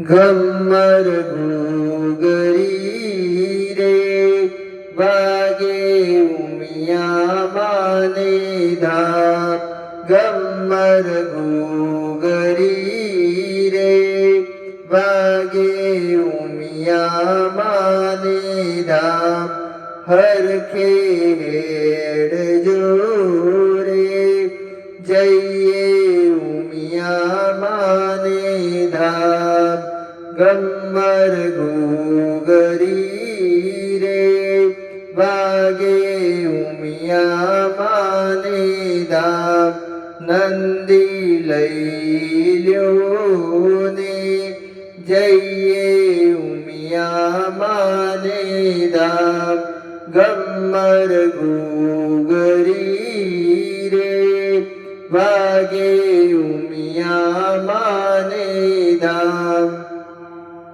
ગમર ગુગરી રે વાગે ઉમિયા માને ધા ગમર ગુગરી રે વાગે ઉમિયા માને ધામ હરખે હેડ જોરે જઈએ ઉમિયા માને ધામ ગમર ગુગરી રે વાગે ઉમિયા માને દામ નંદી લઈ લ્યો ને જઈએ ઉમિયા માને દામ ગમર ગુગરી રે વાગે ઉમિયા માને ધામ